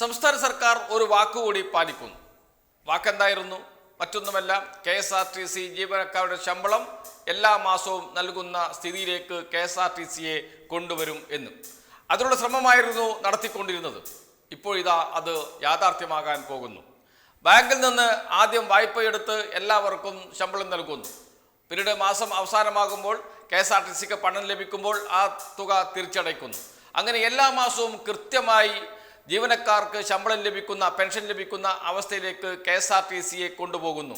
സംസ്ഥാന സർക്കാർ ഒരു വാക്കുകൂടി പാലിക്കുന്നു. വാക്കെന്തായിരുന്നു? മറ്റൊന്നുമല്ല K S R T C ജീവനക്കാരുടെ ശമ്പളം എല്ലാ മാസവും നൽകുന്ന സ്ഥിതിയിലേക്ക് കെ എസ് ആർ ടി സിയെ കൊണ്ടുവരും എന്ന്. അതിനുള്ള ശ്രമമായിരുന്നു നടത്തിക്കൊണ്ടിരുന്നത്. ഇപ്പോഴിതാ അത് യാഥാർത്ഥ്യമാകാൻ പോകുന്നു. ബാങ്കിൽ നിന്ന് ആദ്യം വായ്പയെടുത്ത് എല്ലാവർക്കും ശമ്പളം നൽകുന്നു. പിന്നീട് മാസം അവസാനമാകുമ്പോൾ കെ എസ് ആർ ടി സിക്ക് പണം ലഭിക്കുമ്പോൾ ആ തുക തിരിച്ചടയ്ക്കുന്നു. അങ്ങനെ എല്ലാ മാസവും കൃത്യമായി ജീവനക്കാർക്ക് ശമ്പളം ലഭിക്കുന്ന പെൻഷൻ ലഭിക്കുന്ന അവസ്ഥയിലേക്ക് കെ എസ് ആർ ടി സിയെ കൊണ്ടുപോകുന്നു.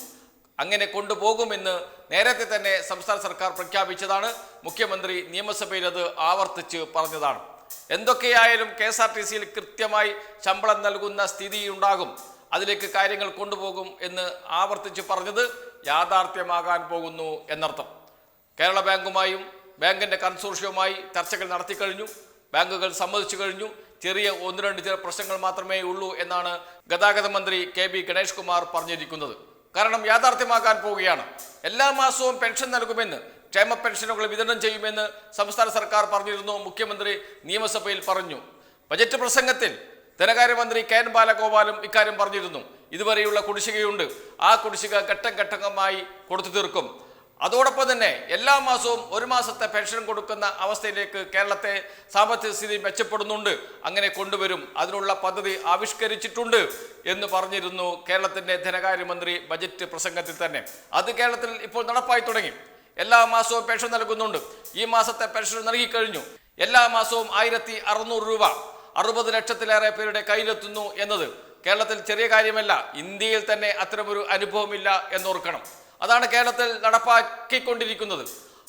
അങ്ങനെ കൊണ്ടുപോകുമെന്ന് നേരത്തെ തന്നെ സംസ്ഥാന സർക്കാർ പ്രഖ്യാപിച്ചതാണ്. മുഖ്യമന്ത്രി നിയമസഭയിൽ അത് ആവർത്തിച്ച് പറഞ്ഞതാണ്. എന്തൊക്കെയായാലും കെ എസ് ആർ ടി സിയിൽ കൃത്യമായി ശമ്പളം നൽകുന്ന സ്ഥിതി ഉണ്ടാകും അതിലേക്ക് കാര്യങ്ങൾ കൊണ്ടുപോകും എന്ന് ആവർത്തിച്ച് പറഞ്ഞത് യാഥാർത്ഥ്യമാകാൻ പോകുന്നു എന്നർത്ഥം. കേരള ബാങ്കുമായും ബാങ്കിന്റെ കൺസോർഷ്യവുമായി ചർച്ചകൾ നടത്തിക്കഴിഞ്ഞു. ബാങ്കുകൾ സമ്മതിച്ചു കഴിഞ്ഞു. ചെറിയ ഒന്ന് രണ്ട് ചില പ്രശ്നങ്ങൾ മാത്രമേ ഉള്ളൂ എന്നാണ് ഗതാഗത മന്ത്രി കെ ബി ഗണേഷ് കുമാർ പറഞ്ഞിരിക്കുന്നത്. കാരണം യാഥാർത്ഥ്യമാക്കാൻ പോവുകയാണ്. എല്ലാ മാസവും പെൻഷൻ നൽകുമെന്ന് ക്ഷേമ പെൻഷനുകൾ വിതരണം ചെയ്യുമെന്ന് സംസ്ഥാന സർക്കാർ പറഞ്ഞിരുന്നു മുഖ്യമന്ത്രി നിയമസഭയിൽ പറഞ്ഞു. ബജറ്റ് പ്രസംഗത്തിൽ ധനകാര്യമന്ത്രി കെ എൻ ബാലഗോപാലും ഇക്കാര്യം പറഞ്ഞിരുന്നു. ഇതുവരെയുള്ള കുടിശ്ശികയുണ്ട്. ആ കുടിശ്ശിക ഘട്ടം ഘട്ടമായി കൊടുത്തു തീർക്കും. അതോടൊപ്പം തന്നെ എല്ലാ മാസവും ഒരു മാസത്തെ പെൻഷൻ കൊടുക്കുന്ന അവസ്ഥയിലേക്ക് കേരളത്തെ സാമ്പത്തിക സ്ഥിതി മെച്ചപ്പെടുന്നുണ്ട്. അങ്ങനെ കൊണ്ടുവരും. അതിനുള്ള പദ്ധതി ആവിഷ്കരിച്ചിട്ടുണ്ട് എന്ന് പറഞ്ഞിരുന്നു കേരളത്തിന്റെ ധനകാര്യമന്ത്രി ബജറ്റ് പ്രസംഗത്തിൽ തന്നെ. അത് കേരളത്തിൽ ഇപ്പോൾ നടപ്പായി തുടങ്ങി. എല്ലാ മാസവും പെൻഷൻ നൽകുന്നുണ്ട്. ഈ മാസത്തെ പെൻഷൻ നൽകിക്കഴിഞ്ഞു. എല്ലാ മാസവും ആയിരത്തി അറുന്നൂറ് രൂപ അറുപത് ലക്ഷത്തിലേറെ പേരുടെ കയ്യിലെത്തുന്നു എന്നത് കേരളത്തിൽ ചെറിയ കാര്യമല്ല. ഇന്ത്യയിൽ തന്നെ അത്തരമൊരു അനുഭവമില്ല എന്നോർക്കണം. അതാണ് കേരളത്തിൽ നടപ്പാക്കിക്കൊണ്ടിരിക്കുന്നത്.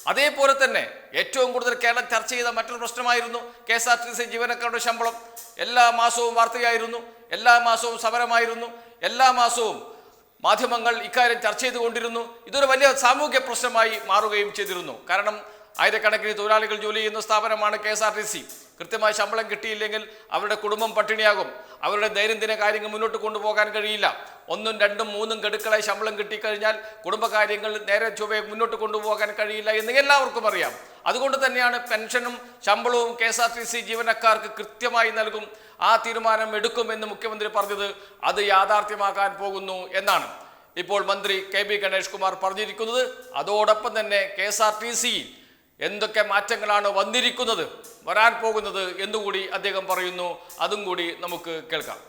അതേപോലെ തന്നെ ഏറ്റവും കൂടുതൽ കേരളം ചർച്ച ചെയ്ത മറ്റൊരു പ്രശ്നമായിരുന്നു K S R T C ജീവനക്കാരുടെ ശമ്പളം. എല്ലാ മാസവും വാർത്തയായിരുന്നു എല്ലാ മാസവും സമരമായിരുന്നു എല്ലാ മാസവും മാധ്യമങ്ങൾ ഇക്കാര്യം ചർച്ച ചെയ്തുകൊണ്ടിരുന്നു ഇതൊരു വലിയ സാമൂഹ്യ പ്രശ്നമായി മാറുകയും ചെയ്തിരുന്നു. കാരണം ആയിരക്കണക്കിന് തൊഴിലാളികൾ ജോലി ചെയ്യുന്ന സ്ഥാപനമാണ് K S R T C. കൃത്യമായി ശമ്പളം കിട്ടിയില്ലെങ്കിൽ അവരുടെ കുടുംബം പട്ടിണിയാകും. അവരുടെ ദൈനംദിന കാര്യങ്ങൾ മുന്നോട്ട് കൊണ്ടുപോകാൻ കഴിയില്ല. ഒന്നും രണ്ടും മൂന്നും ഗഡുക്കളായി ശമ്പളം കിട്ടിക്കഴിഞ്ഞാൽ കുടുംബകാര്യങ്ങൾ നേരെ ചൊവ്വയെ മുന്നോട്ട് കൊണ്ടുപോകാൻ കഴിയില്ല എന്ന് എല്ലാവർക്കും അറിയാം. അതുകൊണ്ട് തന്നെയാണ് പെൻഷനും ശമ്പളവും K S R T C ജീവനക്കാർക്ക് കൃത്യമായി നൽകും. ആ തീരുമാനം എടുക്കുമെന്ന് മുഖ്യമന്ത്രി പറഞ്ഞത് അത് യാഥാർത്ഥ്യമാക്കാൻ പോകുന്നു എന്നാണ്. ഇപ്പോൾ മന്ത്രി കെ ബി ഗണേഷ് കുമാർ പറഞ്ഞിരിക്കുന്നത് അതോടൊപ്പം തന്നെ കെ എസ് ആർ ടി സിയിൽ എന്തൊക്കെ മാറ്റങ്ങളാണ് വന്നിരിക്കുന്നത് വരാൻ പോകുന്നത് എന്നുകൂടി അദ്ദേഹം പറയുന്നു. അതും കൂടി നമുക്ക് കേൾക്കാം.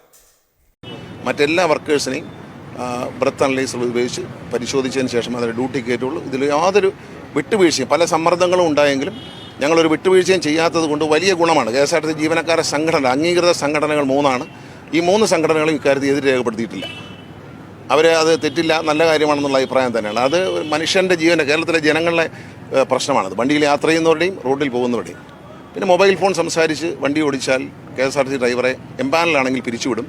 മറ്റെല്ലാ വർക്കേഴ്സിനെയും ബ്രത്ത് അനലൈസർ ഉപയോഗിച്ച് പരിശോധിച്ചതിന് ശേഷം അതിന്റെ ഡ്യൂട്ടി കയറ്റുള്ളൂ. ഇതിൽ യാതൊരു വിട്ടുവീഴ്ചയും പല സമ്മർദ്ദങ്ങളും ഉണ്ടായെങ്കിലും ഞങ്ങളൊരു വിട്ടുവീഴ്ചയും ചെയ്യാത്തത് കൊണ്ട് വലിയ ഗുണമാണ്. K S R T C ജീവനക്കാരെ സംഘടന അംഗീകൃത സംഘടനകൾ മൂന്നാണ്. ഈ മൂന്ന് സംഘടനകളും ഇക്കാര്യത്തിൽ എതിര് രേഖപ്പെടുത്തിയിട്ടില്ല. അവർ അത് തെറ്റില്ല നല്ല കാര്യമാണെന്നുള്ള അഭിപ്രായം തന്നെയാണ്. അത് മനുഷ്യന്റെ ജീവന കേരളത്തിലെ ജനങ്ങളുടെ പ്രശ്നമാണത് വണ്ടിയിൽ യാത്ര ചെയ്യുന്നവരുടെയും റോഡിൽ പോകുന്നവരുടെയും. പിന്നെ മൊബൈൽ ഫോൺ സംസാരിച്ച് വണ്ടി ഓടിച്ചാൽ K S R T C ഡ്രൈവറെ എംപാനലാണെങ്കിൽ പിരിച്ചുവിടും.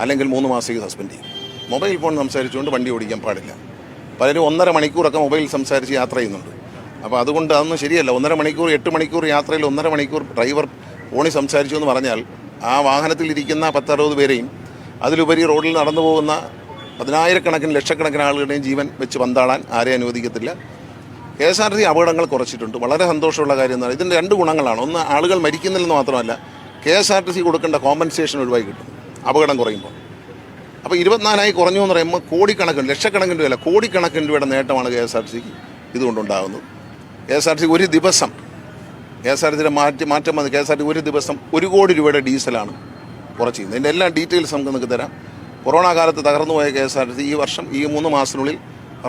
അല്ലെങ്കിൽ മൂന്ന് മാസത്തേക്ക് സസ്പെൻഡ് ചെയ്യും. മൊബൈൽ ഫോൺ സംസാരിച്ചുകൊണ്ട് വണ്ടി ഓടിക്കാൻ പാടില്ല. പലരും ഒന്നര മണിക്കൂറൊക്കെ മൊബൈൽ സംസാരിച്ച് യാത്ര ചെയ്യുന്നുണ്ട്. അപ്പോൾ അതുകൊണ്ട് അതൊന്നും ശരിയല്ല. ഒന്നര മണിക്കൂർ എട്ട് മണിക്കൂർ യാത്രയിൽ ഒന്നര മണിക്കൂർ ഡ്രൈവർ ഫോണിൽ സംസാരിച്ചു എന്ന് പറഞ്ഞാൽ ആ വാഹനത്തിലിരിക്കുന്ന പത്തറുപത് പേരെയും അതിലുപരി റോഡിൽ നടന്നു പോകുന്ന പതിനായിരക്കണക്കിന് ലക്ഷക്കണക്കിന് ആളുകളുടെയും ജീവൻ വെച്ച് പന്താടാൻ ആരെയും അനുവദിക്കത്തില്ല. കെ എസ് ആർ ടി അപകടങ്ങൾ കുറച്ചിട്ടുണ്ട്. വളരെ സന്തോഷമുള്ള കാര്യം എന്ന് പറയുന്നത് ഇതിന്റെ രണ്ട് ഗുണങ്ങളാണ്. ഒന്ന് ആളുകൾ മരിക്കുന്നില്ലെന്ന് മാത്രമല്ല K S R T C കൊടുക്കേണ്ട കോമ്പൻസേഷൻ ഒഴിവായി കിട്ടും. അപകടം കുറയുമ്പോൾ. അപ്പോൾ ഇരുപത്തിനാലായി കുറഞ്ഞു എന്ന് പറയുമ്പോൾ കോടിക്കണക്കിന് ലക്ഷക്കണക്കിന് രൂപയല്ല കോടിക്കണക്കിന് രൂപയുടെ നേട്ടമാണ് കെ എസ് ആർ ടി സിക്ക് ഇതുകൊണ്ടുണ്ടാകുന്നത്. കെ എസ് ആർ ടി ഒരു ദിവസം കെ എസ് ആർ സിയുടെ മാറ്റി മാറ്റം വന്ന് കെ എസ് ആർ ടി ഒരു ദിവസം ഒരു കോടി രൂപയുടെ ഡീസലാണ് കുറച്ച് ചെയ്യുന്നത് ഇതിന്റെ എല്ലാ ഡീറ്റെയിൽസ് നമുക്ക് നിങ്ങൾക്ക് തരാം. കൊറോണ കാലത്ത് തകർന്നു പോയ K S R T C ഈ വർഷം ഈ മൂന്ന് മാസത്തിനുള്ളിൽ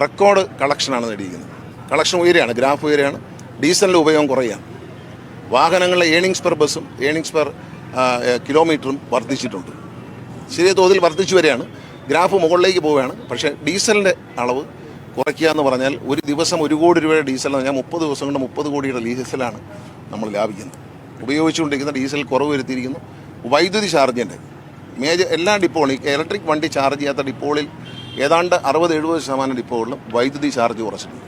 റെക്കോർഡ് കളക്ഷനാണ് നേടിയിരിക്കുന്നത്. കളക്ഷൻ ഉയരുകയാണ് ഗ്രാഫ് ഉയരുകയാണ് ഡീസലിന്റെ ഉപയോഗം കുറയുകയാണ്. വാഹനങ്ങളിലെ ഏണിങ്സ് പെർ ബസ്സും ഏണിങ്സ് പെർ കിലോമീറ്ററും വർദ്ധിച്ചിട്ടുണ്ട്. ചെറിയ തോതിൽ വർദ്ധിച്ചു വരികയാണ്. ഗ്രാഫ് മുകളിലേക്ക് പോവുകയാണ്. പക്ഷേ ഡീസലിന്റെ അളവ് കുറയ്ക്കുക എന്ന് പറഞ്ഞാൽ ഒരു ദിവസം ഒരു കോടി രൂപയുടെ ഡീസൽ എന്ന് പറഞ്ഞാൽ മുപ്പത് ദിവസം കൊണ്ട് മുപ്പത് കോടിയുടെ ഡീസലാണ് നമ്മൾ ലാഭിക്കുന്നത്. ഉപയോഗിച്ചുകൊണ്ടിരിക്കുന്ന ഡീസൽ കുറവ് വരുത്തിയിരിക്കുന്നു. വൈദ്യുതി ചാർജിന്റെ മേജർ എല്ലാ ഡിപ്പോകളും ഇലക്ട്രിക് വണ്ടി ചാർജ് ചെയ്യാത്ത ഡിപ്പോളിൽ ഏതാണ്ട് അറുപത് എഴുപത് ശതമാനം ഡിപ്പോകളിലും വൈദ്യുതി ചാർജ് കുറച്ചിട്ടുണ്ട്.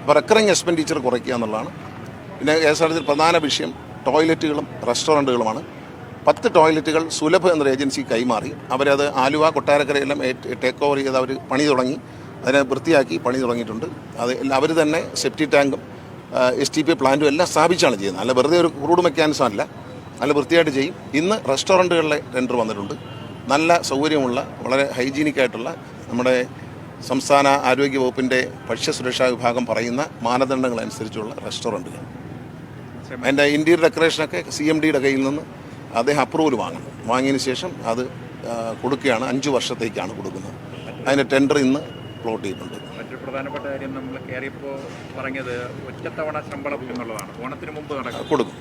അപ്പോൾ റെക്കറിങ് എക്സ്പെൻഡിച്ചർ കുറയ്ക്കുക എന്നുള്ളതാണ്. പിന്നെ കെ എസ് ആർ പ്രധാന വിഷയം? ടോയ്ലറ്റുകളും റെസ്റ്റോറന്റുകളുമാണ്. പത്ത് ടോയ്ലറ്റുകൾ സുലഭ എന്നൊരു ഏജൻസി കൈമാറി. അവരത് ആലുവ കൊട്ടാരക്കരയെല്ലാം ടേക്ക് ഓവർ ചെയ്ത് അവർ പണി തുടങ്ങി. അതിനെ വൃത്തിയാക്കി പണി തുടങ്ങിയിട്ടുണ്ട്. അത് അവർ തന്നെ സെപ്റ്റി ടാങ്കും എസ് ടി പി പ്ലാന്റും എല്ലാം സ്ഥാപിച്ചാണ് ചെയ്യുന്നത്. അല്ല വെറുതെ ഒരു ക്രൂഡ് മെക്കാനിസം അല്ല. നല്ല വൃത്തിയായിട്ട് ചെയ്യും. ഇന്ന് റെസ്റ്റോറന്റുകളിലെ ടെൻഡർ വന്നിട്ടുണ്ട്. നല്ല സൗകര്യമുള്ള വളരെ ഹൈജീനിക് ആയിട്ടുള്ള നമ്മുടെ സംസ്ഥാന ആരോഗ്യ വകുപ്പിന്റെ ഭക്ഷ്യസുരക്ഷാ വിഭാഗം പറയുന്ന മാനദണ്ഡങ്ങൾ അനുസരിച്ചുള്ള റെസ്റ്റോറന്റുകൾ അതിന്റെ ഇന്റീരിയർ ഡെക്കറേഷനൊക്കെ സി എം ഡിയുടെ കയ്യിൽ നിന്ന് അദ്ദേഹം അപ്രൂവൽ വാങ്ങണം വാങ്ങിയതിന് ശേഷം അത് കൊടുക്കുകയാണ്. അഞ്ച് വർഷത്തേക്കാണ് കൊടുക്കുന്നത്. അതിന്റെ ടെൻഡർ ഇന്ന് പ്ലോട്ട് ചെയ്തിട്ടുണ്ട്. മറ്റൊരു പ്രധാനപ്പെട്ട കാര്യം നമ്മൾ കയറിയപ്പോൾ പറഞ്ഞത് ഒറ്റത്തവണ ശമ്പളം എന്നുള്ളതാണ് ഓണത്തിന് മുമ്പ് നടക്കും. കൊടുക്കും.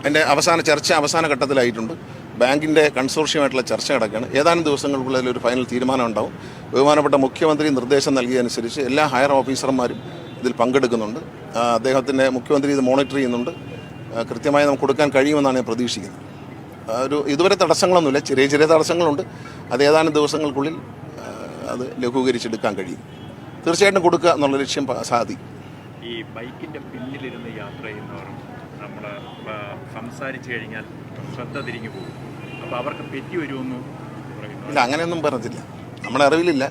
അതിന്റെ അവസാന ചർച്ച അവസാന ഘട്ടത്തിലായിട്ടുണ്ട്. ബാങ്കിന്റെ കൺസോർഷ്യമായിട്ടുള്ള ചർച്ച നടക്കുകയാണ്. ഏതാനും ദിവസങ്ങൾക്കുള്ളിൽ ഒരു ഫൈനൽ തീരുമാനം ഉണ്ടാവും. ബഹുമാനപ്പെട്ട മുഖ്യമന്ത്രി നിർദ്ദേശം നൽകിയതനുസരിച്ച് എല്ലാ ഹയർ ഓഫീസർമാരും ഇതിൽ പങ്കെടുക്കുന്നുണ്ട്. അദ്ദേഹത്തിന്റെ മുഖ്യമന്ത്രി ഇത് മോണിറ്റർ ചെയ്യുന്നുണ്ട്. കൃത്യമായി നമുക്ക് കൊടുക്കാൻ കഴിയുമെന്നാണ് ഞാൻ പ്രതീക്ഷിക്കുന്നത്. ഒരു ഇതുവരെ തടസ്സങ്ങളൊന്നുമില്ല. ചെറിയ ചെറിയ തടസ്സങ്ങളുണ്ട്. അത് ഏതാനും ദിവസങ്ങൾക്കുള്ളിൽ അത് ലഘൂകരിച്ചെടുക്കാൻ കഴിയും. തീർച്ചയായിട്ടും കൊടുക്കുക എന്നുള്ള ലക്ഷ്യം സാധിക്കും. ഈ ബൈക്കിന്റെ പിന്നിലിരുന്ന് യാത്ര ചെയ്യുന്നവർ നമ്മൾ സംസാരിച്ചു കഴിഞ്ഞാൽ ശ്രദ്ധ തിരിഞ്ഞു പോകും. അപ്പോൾ അവർക്ക് പെറ്റി വരുമെന്ന് ഇല്ല അങ്ങനെയൊന്നും പറഞ്ഞില്ല നമ്മുടെ അറിവിലില്ല.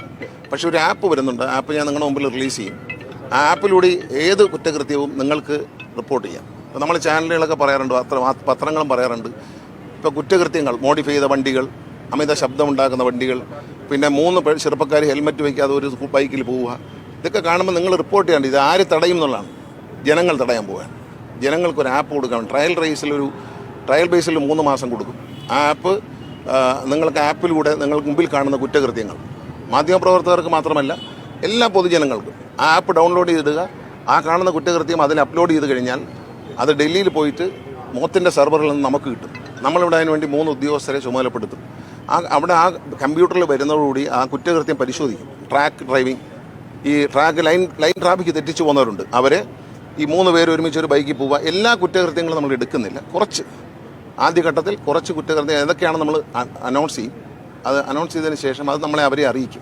പക്ഷെ ഒരു ആപ്പ് വരുന്നുണ്ട്. ആപ്പ് ഞാൻ നിങ്ങളുടെ മുമ്പിൽ റിലീസ് ചെയ്യും. ആ ആപ്പിലൂടെ ഏത് കുറ്റകൃത്യവും നിങ്ങൾക്ക് റിപ്പോർട്ട് ചെയ്യാം. അപ്പോൾ നമ്മൾ ചാനലുകളൊക്കെ പറയാറുണ്ട് പത്രങ്ങളും പറയാറുണ്ട്. ഇപ്പോൾ കുറ്റകൃത്യങ്ങൾ മോഡിഫൈ ചെയ്ത വണ്ടികൾ അമിത ശബ്ദമുണ്ടാക്കുന്ന വണ്ടികൾ പിന്നെ മൂന്ന് ചെറുപ്പക്കാർ ഹെൽമെറ്റ് വയ്ക്കാതെ ഒരു ബൈക്കിൽ പോവുക. ഇതൊക്കെ കാണുമ്പോൾ നിങ്ങൾ റിപ്പോർട്ട് ചെയ്യേണ്ടത് ഇത് ആര് തടയും എന്നുള്ളതാണ്. ജനങ്ങൾ തടയാൻ പോവുകയാണ് ജനങ്ങൾക്കൊരു ആപ്പ് കൊടുക്കണം. ട്രയൽ റേസിലൊരു ട്രയൽ ബേസിൽ മൂന്ന് മാസം കൊടുക്കും. ആ ആപ്പ് നിങ്ങൾക്ക് ആപ്പിലൂടെ നിങ്ങൾക്ക് മുമ്പിൽ കാണുന്ന കുറ്റകൃത്യങ്ങൾ. മാധ്യമപ്രവർത്തകർക്ക് മാത്രമല്ല എല്ലാ പൊതുജനങ്ങൾക്കും ആ ആപ്പ് ഡൗൺലോഡ് ചെയ്തിടുക. ആ കാണുന്ന കുറ്റകൃത്യം അതിൽ അപ്ലോഡ് ചെയ്ത് കഴിഞ്ഞാൽ അത് ഡൽഹിയിൽ പോയിട്ട് മോത്തിന്റെ സെർവറിൽ നിന്ന് നമുക്ക് കിട്ടും. നമ്മളിവിടെ അതിന് വേണ്ടി മൂന്ന് ഉദ്യോഗസ്ഥരെ ചുമതലപ്പെടുത്തും. ആ അവിടെ ആ കമ്പ്യൂട്ടറിൽ വരുന്നതോടുകൂടി ആ കുറ്റകൃത്യം പരിശോധിക്കും. Track driving. ഈ ട്രാക്ക് ലൈൻ ലൈൻ ട്രാഫിക് തെറ്റിച്ചു പോകുന്നവരുണ്ട്. അവരെ ഈ മൂന്ന് പേര് ഒരുമിച്ച് ഒരു ബൈക്കിൽ പോവുക. എല്ലാ കുറ്റകൃത്യങ്ങളും നമ്മൾ എടുക്കുന്നില്ല. കുറച്ച്. ആദ്യഘട്ടത്തിൽ കുറച്ച് കുറ്റകൃത്യം ഏതൊക്കെയാണ് നമ്മൾ അനൗൺസ് ചെയ്യും. അത് അനൗൺസ് ചെയ്തതിന് ശേഷം അത് നമ്മളെ അവരെ അറിയിക്കും.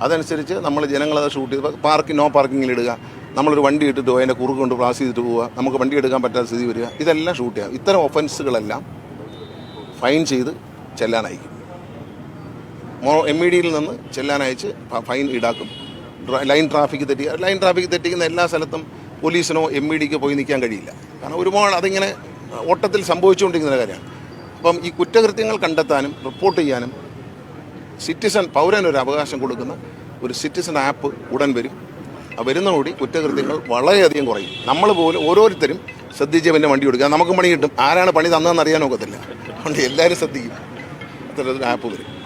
അതനുസരിച്ച് നമ്മൾ ജനങ്ങളത് ഷൂട്ട് ചെയ്ത് പാർക്കിംഗ് നോ പാർക്കിങ്ങിൽ ഇടുക. നമ്മളൊരു വണ്ടി ഇട്ടിട്ട് പോയി അതിന്റെ കുറുക്കൊണ്ട് ക്ലാസ് ചെയ്തിട്ട് പോവുക. നമുക്ക് വണ്ടി എടുക്കാൻ പറ്റാത്ത സ്ഥിതി വരിക. ഇതെല്ലാം ഷൂട്ട് ചെയ്യാം. ഇത്തരം ഒഫൻസുകളെല്ലാം ഫൈൻ ചെയ്ത് മോ എം ഇ ഡിയിൽ നിന്ന് ചെല്ലാൻ അയച്ച് ഫൈൻ ഈടാക്കും. ലൈൻ ട്രാഫിക് തെറ്റി ലൈൻ ട്രാഫിക് തെറ്റിക്കുന്ന എല്ലാ സ്ഥലത്തും പോലീസിനോ എം ഇ ഡിക്ക് പോയി നിൽക്കാൻ കഴിയില്ല. കാരണം ഒരുപാട് അതിങ്ങനെ ഓട്ടത്തിൽ സംഭവിച്ചുകൊണ്ടിരിക്കുന്ന കാര്യമാണ്. അപ്പം ഈ കുറ്റകൃത്യങ്ങൾ കണ്ടെത്താനും റിപ്പോർട്ട് ചെയ്യാനും സിറ്റിസൺ പൗരന് ഒരു അവകാശം കൊടുക്കുന്ന ഒരു സിറ്റിസൺ ആപ്പ് ഉടൻ വരും. വരുന്നതോടി കുറ്റകൃത്യങ്ങൾ വളരെയധികം കുറയും. നമ്മൾ പോലും ഓരോരുത്തരും ശ്രദ്ധിച്ച് പിന്നെ വണ്ടി കൊടുക്കുക നമുക്ക് പണി കിട്ടും. ആരാണ് പണി തന്നതെന്ന് അറിയാൻ ഒക്കത്തില്ല. അതുകൊണ്ട് എല്ലാവരും ശ്രദ്ധിക്കും. അത്തരത്തിലൊരു ആപ്പ് വരും.